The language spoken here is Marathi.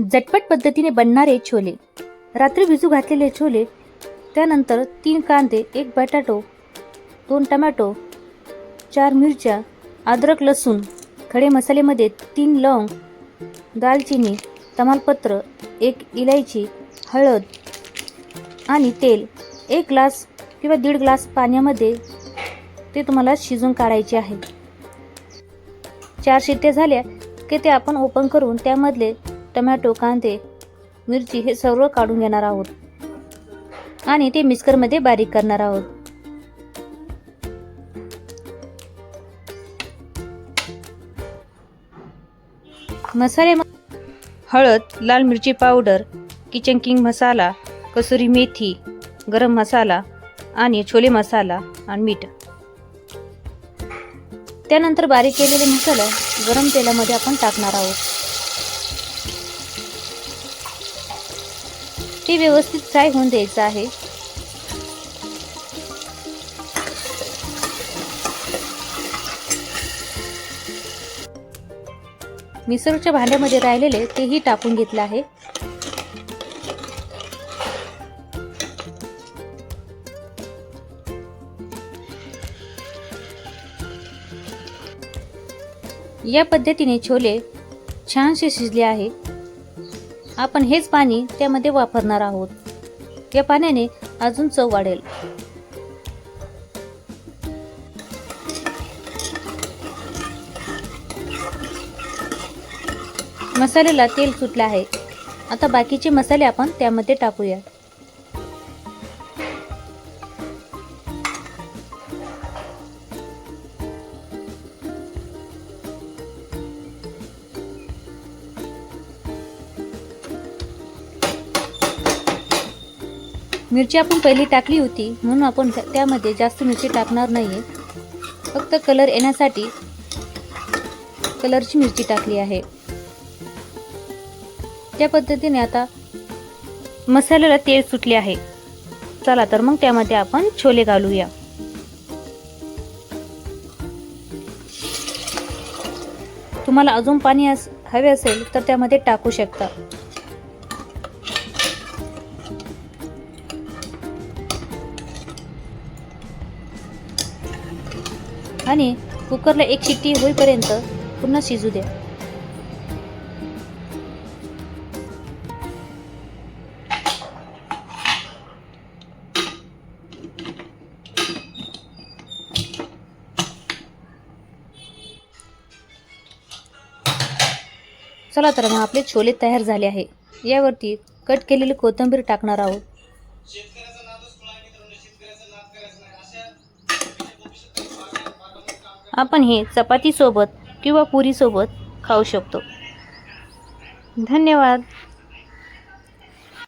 झटपट पद्धतीने बनणारे छोले. रात्री भिजू घातलेले छोले त्यानंतर तीन कांदे एक बटाटो दोन टमॅटो चार मिरच्या अद्रक लसूण खडे मसाल्यामध्ये तीन लवंग दालचिनी तमालपत्र एक इलायची हळद आणि तेल एक ग्लास किंवा दीड ग्लास पाण्यामध्ये ते तुम्हाला शिजून काढायचे आहे. चार शिट्ट्या झाल्या की ते आपण ओपन करून त्यामधले टमॅटो कांदे मिरची हे सर्व काढून घेणार आहोत. आणि ते मिक्सरमध्ये बारीक करणार आहोत. मसाले हळद लाल मिरची पावडर किचन किंग मसाला कसुरी मेथी गरम मसाला आणि छोले मसाला आणि मीठ. त्यानंतर बारीक केलेले मसाला गरम तेलामध्ये आपण टाकणार आहोत. ते व्यवस्थित फ्राय होऊन द्यायचं आहे? मिसळच्या भांड्यामध्ये राहिलेले तेही टाकून घेतलं आहे. या पद्धतीने छोले छानसे शिजले आहे. आपण हेच पाणी त्यामध्ये वापरणार आहोत. या पाण्याने अजून चव वाढेल. मसाल्याला तेल सुटले आहे. आता बाकीचे मसाले आपण त्यामध्ये टाकूया मिरची आपण पहिली टाकली होती म्हणून आपण त्यामध्ये जास्त मिरची टाकणार नाही फक्त कलर येण्यासाठी कलरची मिरची टाकली आहे. त्या पद्धतीने आता मसाल्याला तेल सुटले आहे. चला तर मग त्यामध्ये आपण छोले घालूया. तुम्हाला अजून पाणी हवे असेल तर त्यामध्ये टाकू शकता. आणि कुकरला एक शिट्टी होईपर्यंत पुन्हा शिजू द्या. चला तर मग आपले छोले तयार झाले आहे. यावरती कट केलेली कोथिंबीर टाकणार आहोत. आपण हे चपातीसोबत किंवा पुरीसोबत खाऊ शकतो. धन्यवाद.